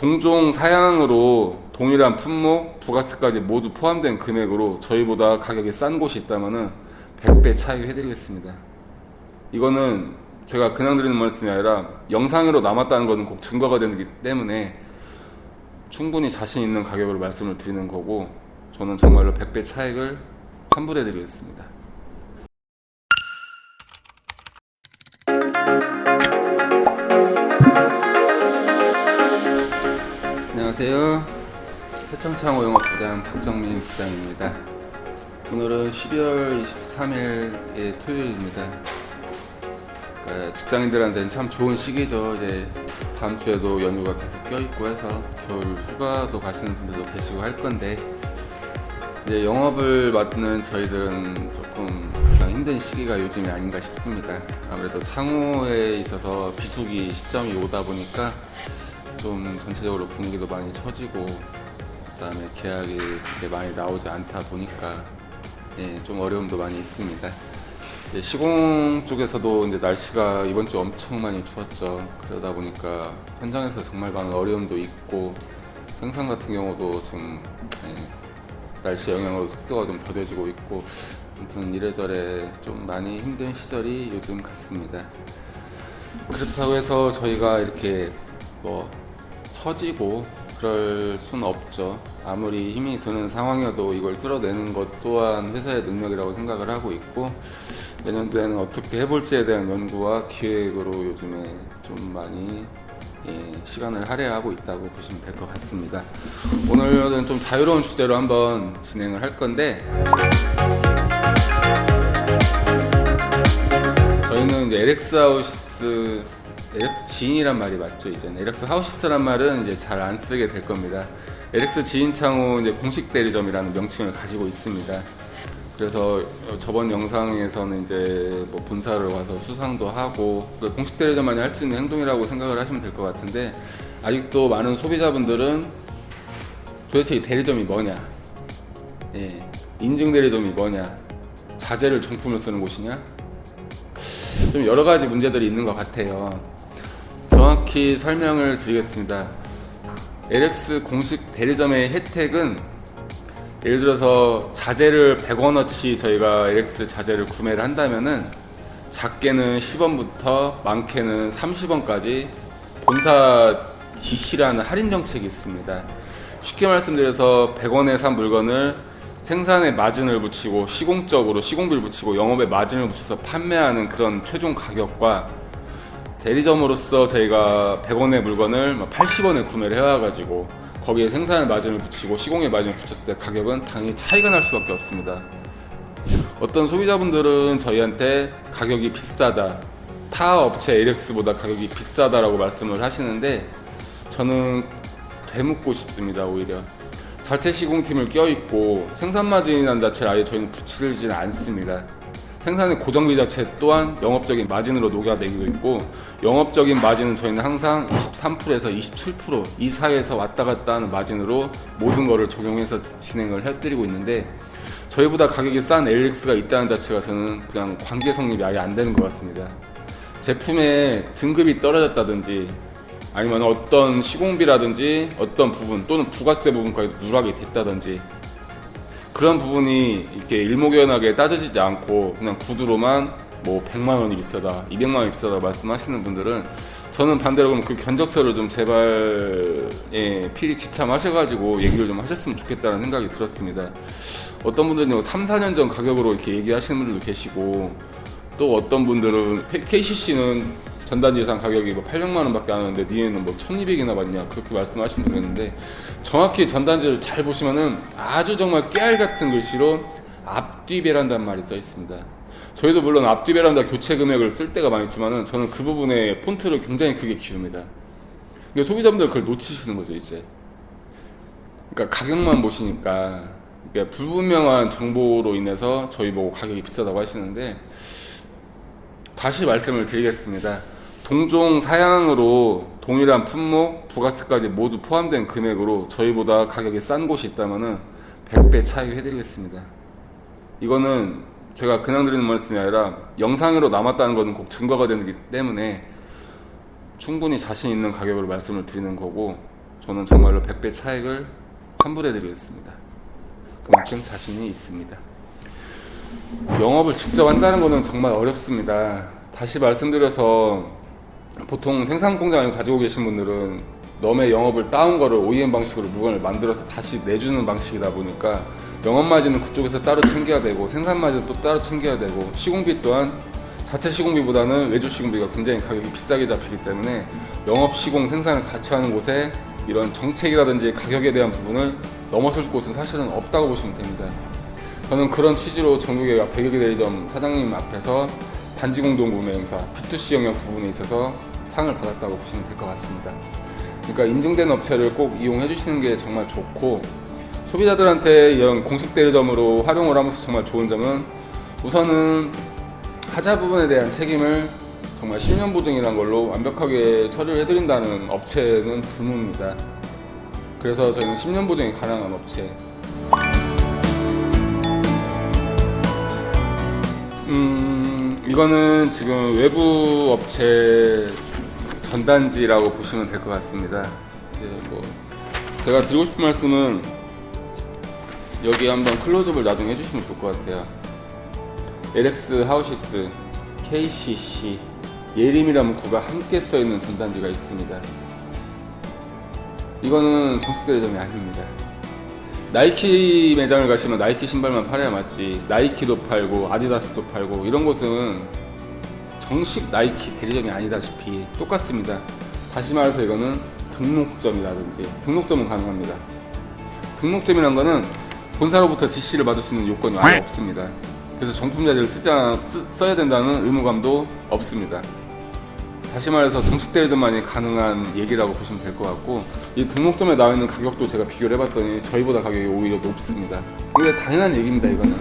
동종 사양으로 동일한 품목, 부가세까지 모두 포함된 금액으로 저희보다 가격이 싼 곳이 있다면은 100배 차이 해드리겠습니다. 이거는 제가 그냥 드리는 말씀이 아니라 영상으로 남았다는 것은 꼭 증거가 되기 때문에 충분히 자신 있는 가격으로 말씀을 드리는 거고 저는 정말로 100배 차익을 환불해 드리겠습니다. 안녕하세요. 해청창호 영업부장 박정민 부장입니다. 오늘은 12월 23일의 토요일입니다. 그러니까 직장인들한테는 참 좋은 시기죠. 이제 다음 주에도 연휴가 계속 껴있고 해서 겨울 휴가도 가시는 분들도 계시고 할 건데 이제 영업을 맡는 저희들은 조금 가장 힘든 시기가 요즘이 아닌가 싶습니다. 아무래도 창호에 있어서 비수기 시점이 오다 보니까 좀 전체적으로 분위기도 많이 처지고 그다음에 계약이 그렇게 많이 나오지 않다 보니까 예, 좀 어려움도 많이 있습니다. 이제 시공 쪽에서도 이제 날씨가 이번 주 엄청 많이 추웠죠. 그러다 보니까 현장에서 정말 많은 어려움도 있고 생산 같은 경우도 지금 예, 날씨 영향으로 속도가 좀 더뎌지고 있고 아무튼 이래저래 좀 많이 힘든 시절이 요즘 같습니다. 그렇다고 해서 저희가 이렇게 뭐 처지고 그럴 순 없죠. 아무리 힘이 드는 상황이어도 이걸 뚫어내는 것 또한 회사의 능력이라고 생각을 하고 있고 내년도에는 어떻게 해볼지에 대한 연구와 기획으로 요즘에 좀 많이 예, 시간을 할애하고 있다고 보시면 될 것 같습니다. 오늘은 좀 자유로운 주제로 한번 진행을 할 건데 저희는 이제 LX 하우스 LX 지인이란 말이 맞죠 이제는 LX 하우시스란 말은 이제 잘 안 쓰게 될 겁니다. LX 지인 창호 이제 공식 대리점이라는 명칭을 가지고 있습니다. 그래서 저번 영상에서는 이제 뭐 본사를 와서 수상도 하고 그 공식 대리점만이 할 수 있는 행동이라고 생각을 하시면 될 것 같은데 아직도 많은 소비자분들은 도대체 이 대리점이 뭐냐, 예, 인증 대리점이 뭐냐, 자재를 정품을 쓰는 곳이냐, 좀 여러 가지 문제들이 있는 것 같아요. 정확히 설명을 드리겠습니다. LX 공식 대리점의 혜택은 예를 들어서 자재를 100원어치 저희가 LX 자재를 구매를 한다면은 작게는 10원부터 많게는 30원까지 본사 DC라는 할인 정책이 있습니다. 쉽게 말씀드려서 100원에 산 물건을 생산에 마진을 붙이고 시공적으로 시공비를 붙이고 영업에 마진을 붙여서 판매하는 그런 최종 가격과 대리점으로서 저희가 100원의 물건을 80원에 구매를 해와가지고 거기에 생산에 마진을 붙이고 시공에 마진을 붙였을 때 가격은 당연히 차이가 날 수밖에 없습니다. 어떤 소비자분들은 저희한테 가격이 비싸다. 타 업체 LX보다 가격이 비싸다라고 말씀을 하시는데 저는 되묻고 싶습니다, 오히려. 자체 시공팀을 껴있고 생산 마진이라는 자체를 아예 저희는 붙이지는 않습니다. 생산의 고정비 자체 또한 영업적인 마진으로 녹여내기도 있고 영업적인 마진은 저희는 항상 23%에서 27%이 사이에서 왔다 갔다 하는 마진으로 모든 거를 적용해서 진행을 해드리고 있는데 저희보다 가격이 싼 LX가 있다는 자체가 저는 그냥 관계 성립이 아예 안 되는 것 같습니다. 제품의 등급이 떨어졌다든지 아니면 어떤 시공비라든지 어떤 부분 또는 부가세 부분까지 누락이 됐다든지 그런 부분이 이렇게 일목요연하게 따져지지 않고 그냥 구두로만 뭐 100만 원이 비싸다, 200만 원이 비싸다 말씀하시는 분들은 저는 반대로 그럼 그 견적서를 좀 제발 예, 필히 지참하셔가지고 얘기를 좀 하셨으면 좋겠다는 생각이 들었습니다. 어떤 분들은 3, 4년 전 가격으로 이렇게 얘기하시는 분들도 계시고 또 어떤 분들은 KCC는 전단지 예상 가격이 뭐 800만 원밖에 안 하는데 니네는 뭐 1200이나 받냐 그렇게 말씀하시는 분 있는데 정확히 전단지를 잘 보시면은 아주 정말 깨알 같은 글씨로 앞뒤 베란다는 말이 써 있습니다. 저희도 물론 앞뒤 베란다 교체 금액을 쓸 때가 많이 있지만은 저는 그 부분에 폰트를 굉장히 크게 키웁니다. 그러니까 소비자분들 그걸 놓치시는 거죠 이제. 그러니까 가격만 보시니까 그러니까 불분명한 정보로 인해서 저희 보고 가격이 비싸다고 하시는데 다시 말씀을 드리겠습니다. 동종 사양으로 동일한 품목, 부가세까지 모두 포함된 금액으로 저희보다 가격이 싼 곳이 있다면은 100배 차이 해드리겠습니다. 이거는 제가 그냥 드리는 말씀이 아니라 영상으로 남았다는 것은 꼭 증거가 되기 때문에 충분히 자신 있는 가격으로 말씀을 드리는 거고 저는 정말로 100배 차익을 환불해 드리겠습니다. 그만큼 자신이 있습니다. 영업을 직접 한다는 것은 정말 어렵습니다. 다시 말씀드려서 보통 생산 공장을 가지고 계신 분들은 넘의 영업을 따온 거를 OEM 방식으로 물건을 만들어서 다시 내주는 방식이다 보니까 영업 마진은 그쪽에서 따로 챙겨야 되고 생산 마진은 또 따로 챙겨야 되고 시공비 또한 자체 시공비보다는 외주 시공비가 굉장히 가격이 비싸게 잡히기 때문에 영업 시공 생산을 같이 하는 곳에 이런 정책이라든지 가격에 대한 부분을 넘어설 곳은 사실은 없다고 보시면 됩니다. 저는 그런 취지로 전국의 100여 개 대리점 사장님 앞에서 단지 공동 구매 행사 B2C 영역 부분에 있어서 상을 받았다고 보시면 될 것 같습니다. 그러니까 인증된 업체를 꼭 이용해 주시는 게 정말 좋고 소비자들한테 이런 공식 대리점으로 활용을 하면서 정말 좋은 점은 우선은 하자 부분에 대한 책임을 정말 10년 보증이라는 걸로 완벽하게 처리를 해드린다는 업체는 드뭅니다. 그래서 저희는 10년 보증이 가능한 업체. 음, 이거는 지금 외부 업체 전단지라고 보시면 될 것 같습니다. 예, 뭐 제가 드리고 싶은 말씀은 여기 한번 클로즈업을 나중에 해주시면 좋을 것 같아요. LX 하우시스, KCC, 예림이라는 구가 함께 써 있는 전단지가 있습니다. 이거는 정식 대리점이 아닙니다. 나이키 매장을 가시면 나이키 신발만 팔아야 맞지. 나이키도 팔고 아디다스도 팔고 이런 곳은 정식 나이키 대리점이 아니다시피 똑같습니다. 다시 말해서 이거는 등록점이라든지 등록점은 가능합니다. 등록점이란 거는 본사로부터 DC를 받을 수 있는 요건이 아예 없습니다. 그래서 정품 자재를 쓰자, 쓰, 써야 된다는 의무감도 없습니다. 다시 말해서 정식 대리점만이 가능한 얘기라고 보시면 될 것 같고 이 등록점에 나와 있는 가격도 제가 비교를 해봤더니 저희보다 가격이 오히려 높습니다. 이게 당연한 얘기입니다. 이거는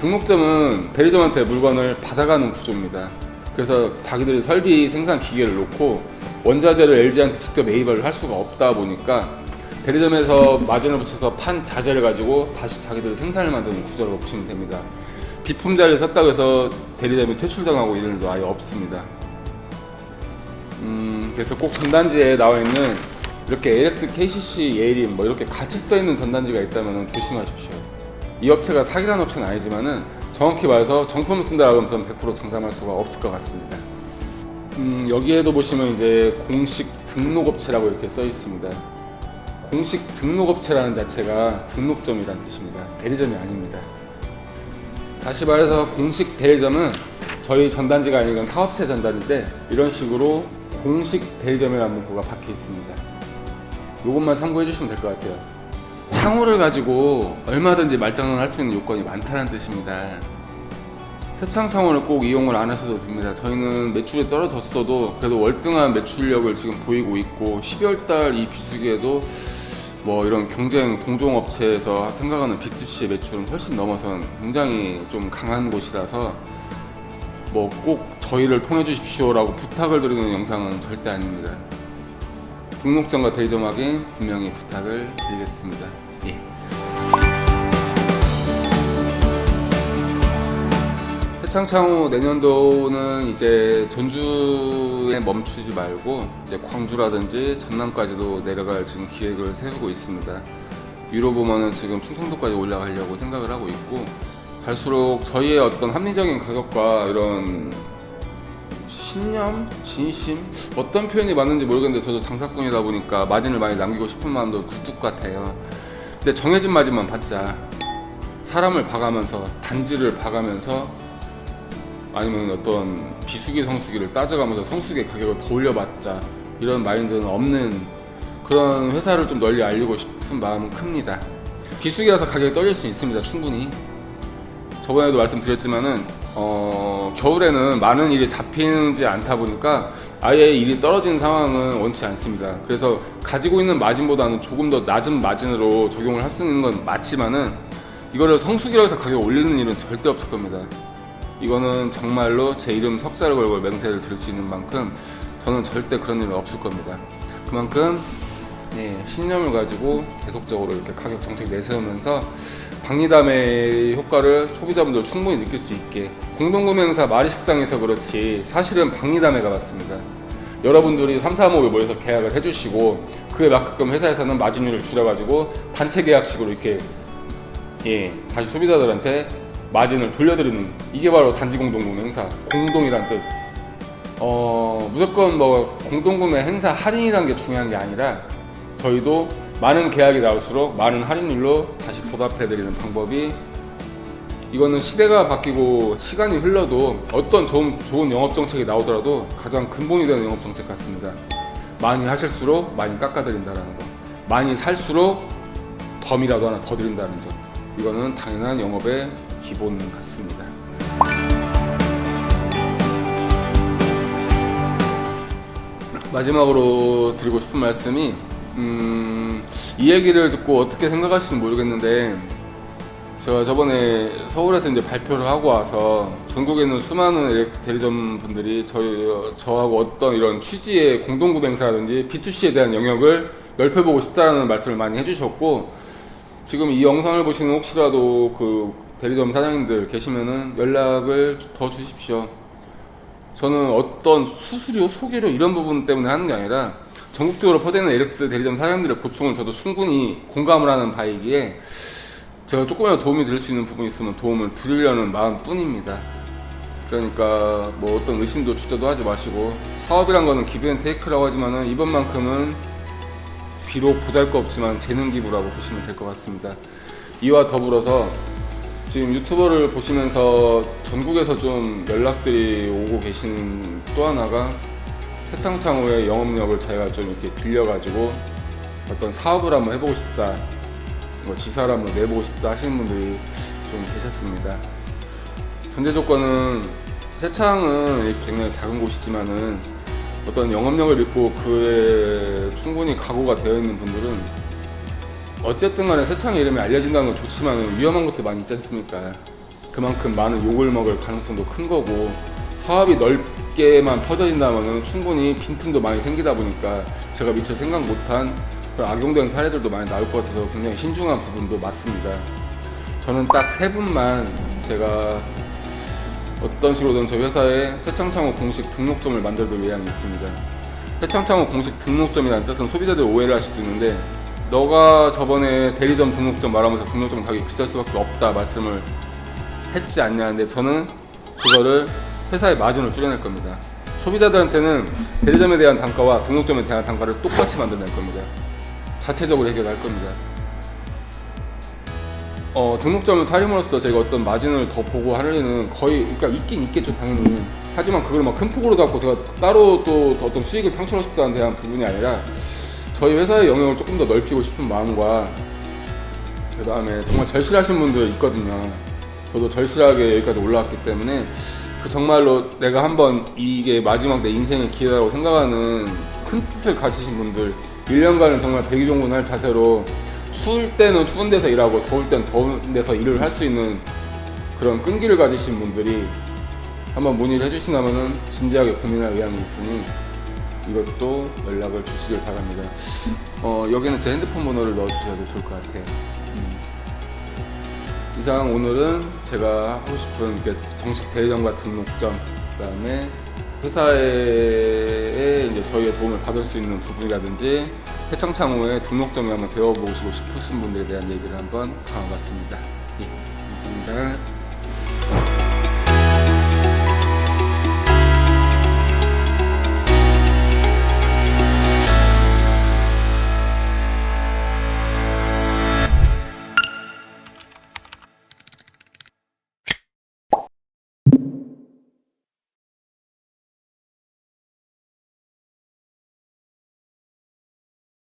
등록점은 대리점한테 물건을 받아가는 구조입니다. 그래서 자기들이 설비 생산 기계를 놓고 원자재를 LG한테 직접 매입을 할 수가 없다 보니까 대리점에서 마진을 붙여서 판 자재를 가지고 다시 자기들이 생산을 만드는 구조라고 보시면 됩니다. 비품자를 샀다고 해서 대리점이 퇴출당하고 이런 일도 아예 없습니다. 음, 그래서 꼭 전단지에 나와 있는 이렇게 LX, KCC, 예림 뭐 이렇게 같이 써 있는 전단지가 있다면 조심하십시오. 이 업체가 사기라는 업체는 아니지만은 정확히 말해서 정품을 쓴다라고 하면 저는 100% 장담할 수가 없을 것 같습니다. 음, 여기에도 보시면 이제 공식 등록업체라고 이렇게 써 있습니다. 공식 등록업체라는 자체가 등록점이라는 뜻입니다. 대리점이 아닙니다. 다시 말해서 공식 대리점은 저희 전단지가 아니건 타업체 전단인데 이런 식으로 공식 대리점이라는 문구가 박혀 있습니다. 이것만 참고해 주시면 될 것 같아요. 창호를 가지고 얼마든지 말장난 할수 있는 요건이 많다는 뜻입니다. 세창 창호를 꼭 이용을 안 하셔도 됩니다. 저희는 매출이 떨어졌어도 그래도 월등한 매출력을 지금 보이고 있고 12월 달 이 비수기에도 뭐 이런 경쟁 동종업체에서 생각하는 B2C 매출은 훨씬 넘어선 굉장히 좀 강한 곳이라서 뭐꼭 저희를 통해 주십시오라고 부탁을 드리는 영상은 절대 아닙니다. 등록점과 대리점 확인 분명히 부탁을 드리겠습니다. 예. 해창창후 내년도는 이제 전주에 멈추지 말고 이제 광주라든지 전남까지도 내려갈 지금 기획을 세우고 있습니다. 위로 보면은 지금 충청도까지 올라가려고 생각을 하고 있고 갈수록 저희의 어떤 합리적인 가격과 이런 신념, 진심 어떤 표현이 맞는지 모르겠는데 저도 장사꾼이다 보니까 마진을 많이 남기고 싶은 마음도 굴뚝 같아요. 근데 정해진 마진만 받자. 사람을 봐가면서 단지를 봐가면서 아니면 어떤 비수기 성수기를 따져가면서 성수기 가격을 더 올려봤자 이런 마인드는 없는 그런 회사를 좀 널리 알리고 싶은 마음은 큽니다. 비수기라서 가격이 떨릴 수 있습니다. 충분히. 저번에도 말씀드렸지만은 어, 겨울에는 많은 일이 잡히지 않다 보니까 아예 일이 떨어지는 상황은 원치 않습니다. 그래서 가지고 있는 마진보다는 조금 더 낮은 마진으로 적용을 할 수 있는 건 맞지만은 이거를 성수기라고 해서 가격 올리는 일은 절대 없을 겁니다. 이거는 정말로 제 이름 석자를 걸고 맹세를 드릴 수 있는 만큼 저는 절대 그런 일은 없을 겁니다. 그만큼 네, 신념을 가지고 계속적으로 이렇게 가격 정책 내세우면서 박리담의 효과를 소비자분들 충분히 느낄 수 있게 공동구매 행사 마리식상에서 그렇지 사실은 박리담회가 맞습니다. 여러분들이 3, 4, 5에 모여서 계약을 해주시고 그에 맞게끔 회사에서는 마진율을 줄여가지고 단체 계약식으로 이렇게 예 다시 소비자들한테 마진을 돌려드리는 이게 바로 단지 공동구매 행사 공동이란 뜻. 어 무조건 뭐 공동구매 행사 할인이란 게 중요한 게 아니라 저희도 많은 계약이 나올수록 많은 할인율로 다시 보답해드리는 방법이 이거는 시대가 바뀌고 시간이 흘러도 어떤 좋은, 좋은 영업 정책이 나오더라도 가장 근본이 되는 영업 정책 같습니다. 많이 하실수록 많이 깎아드린다라는 거. 많이 살수록 덤이라도 하나 더 드린다는 점. 이거는 당연한 영업의 기본 같습니다. 마지막으로 드리고 싶은 말씀이 음, 이 얘기를 듣고 어떻게 생각하실지 모르겠는데 제가 저번에 서울에서 이제 발표를 하고 와서 전국에 있는 수많은 LX 대리점 분들이 저희 저하고 어떤 이런 취지의 공동 구매 행사라든지 B2C에 대한 영역을 넓혀보고 싶다는 말씀을 많이 해주셨고 지금 이 영상을 보시는 혹시라도 그 대리점 사장님들 계시면은 연락을 더 주십시오. 저는 어떤 수수료, 소개료 이런 부분 때문에 하는 게 아니라 전국적으로 퍼지는 LX 대리점 사장님들의 고충을 저도 충분히 공감을 하는 바이기에 제가 조금이라도 도움이 될수 있는 부분이 있으면 도움을 드리려는 마음 뿐입니다. 그러니까 뭐 어떤 의심도 주저도 하지 마시고 사업이란 거는 기브앤테이크라고 하지만은 이번만큼은 비록 보잘것없지만 재능 기부라고 보시면 될 것 같습니다. 이와 더불어서 지금 유튜버를 보시면서 전국에서 좀 연락들이 오고 계신 또 하나가 새창창호의 영업력을 제가 좀 이렇게 빌려가지고 어떤 사업을 한번 해보고 싶다, 뭐 지사를 한번 내보고 싶다 하시는 분들이 좀 계셨습니다. 전제 조건은 새창은 굉장히 작은 곳이지만은 어떤 영업력을 잃고 그에 충분히 각오가 되어 있는 분들은 어쨌든 간에 세창의 이름이 알려진다는 건 좋지만 위험한 것도 많이 있지 않습니까? 그만큼 많은 욕을 먹을 가능성도 큰 거고 사업이 넓 게만 퍼져진다면 충분히 빈틈도 많이 생기다 보니까 제가 미처 생각 못한 그런 악용되는 사례들도 많이 나올 것 같아서 굉장히 신중한 부분도 맞습니다. 저는 딱 세 분만 제가 어떤 식으로든 저희 회사에 새창창호 공식 등록점을 만들어둘 의향이 있습니다. 새창창호 공식 등록점이라는 뜻은 소비자들 오해를 할 수도 있는데 너가 저번에 대리점 등록점 말하면서 등록점 가격이 비쌀 수밖에 없다 말씀을 했지 않냐는데 저는 그거를 회사의 마진을 줄여낼 겁니다. 소비자들한테는 대리점에 대한 단가와 등록점에 대한 단가를 똑같이 만들어낼 겁니다. 자체적으로 해결할 겁니다. 어, 등록점을 차림으로써 저희가 어떤 마진을 더 보고 하려는 거의 그러니까 있긴 있겠죠 당연히 하지만 그걸 막 큰 폭으로 잡고 제가 따로 또 어떤 수익을 창출하고 싶다는 대한 부분이 아니라 저희 회사의 영역을 조금 더 넓히고 싶은 마음과 그 다음에 정말 절실하신 분들 있거든요 저도 절실하게 여기까지 올라왔기 때문에 그 정말로 내가 한번 이게 마지막 내 인생의 기회라고 생각하는 큰 뜻을 가지신 분들 1년간은 정말 백의종군할 자세로 추울 때는 추운 데서 일하고 더울 때는 더운 데서 일을 할 수 있는 그런 끈기를 가지신 분들이 한번 문의를 해주신다면 진지하게 고민할 의향이 있으니 이것도 연락을 주시길 바랍니다. 어, 여기는 제 핸드폰 번호를 넣어주셔도 좋을 것 같아요. 음. 이상 오늘은 제가 하고 싶은 정식 대리점과 등록점, 그 다음에 회사에 이제 저희의 도움을 받을 수 있는 부분이라든지 해창창호의 등록점에 한번 되어보시고 싶으신 분들에 대한 얘기를 한번 담아봤습니다. 예, 감사합니다.